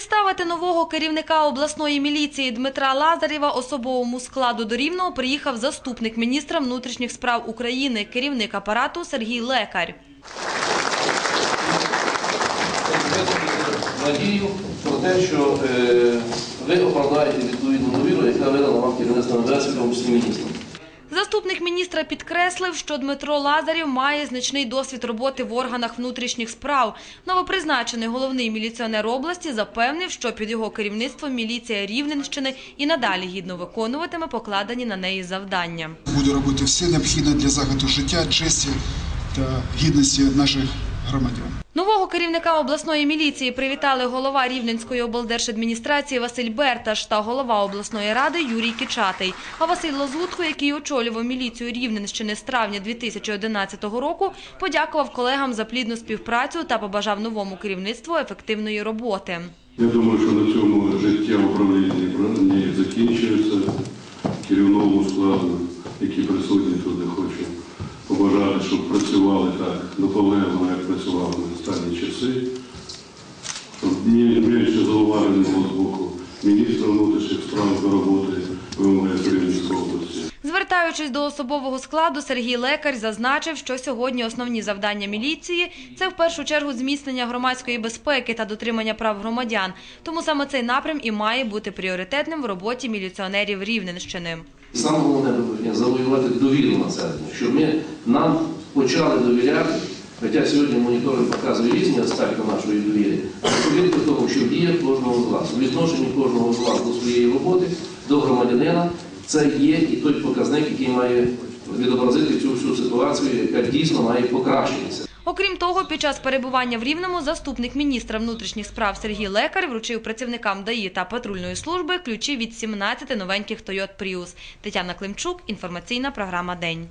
Представити нового керівника обласної міліції Дмитра Лазарєва особовому складу до Рівного приїхав заступник міністра внутрішніх справ України, керівник апарату Сергій Лекар. надію про те, що е, ви оправдаєте відповідну довіру, яка видана вам числі міністром. Заступник міністра підкреслив, що Дмитро Лазарів має значний досвід роботи в органах внутрішніх справ. Новопризначений головний міліціонер області запевнив, що під його керівництвом міліція Рівненщини і надалі гідно виконуватиме покладені на неї завдання. Буду робити все необхідне для захисту життя, честі та гідності наших громадян. Нового керівника обласної міліції привітали голова Рівненської облдержадміністрації Василь Берташ та голова обласної ради Юрій Кичатий. А Василь Лазутко, який очолював міліцію Рівненщини з травня 2011 року, подякував колегам за плідну співпрацю та побажав новому керівництву ефективної роботи. Я думаю, що на цьому життя управління не закінчується. Побажати, щоб працювали так наполегливо, як працювали на останні часи. Щоб ні менше зауважень було з боку міністра внутрішніх справ до роботи ВМС Рівненської області. Звертаючись до особового складу, Сергій Лекар зазначив, що сьогодні основні завдання міліції – це в першу чергу зміцнення громадської безпеки та дотримання прав громадян. Тому саме цей напрям і має бути пріоритетним в роботі міліціонерів Рівненщини. Саме головне ми завоювати довіру щоб ми нам почали довіряти, хоча сьогодні моніторинг показує різні аспекти нашої довіри, повірити в тому, що діє кожного з вас, у відношенні кожного з вас до своєї роботи, до громадянина, це є і той показник, який має відобразити цю всю ситуацію, яка дійсно має покращитися. Окрім того, під час перебування в Рівному заступник міністра внутрішніх справ Сергій Лекар вручив працівникам ДАІ та патрульної служби ключі від 17 новеньких Toyota Prius. Тетяна Климчук, інформаційна програма «День».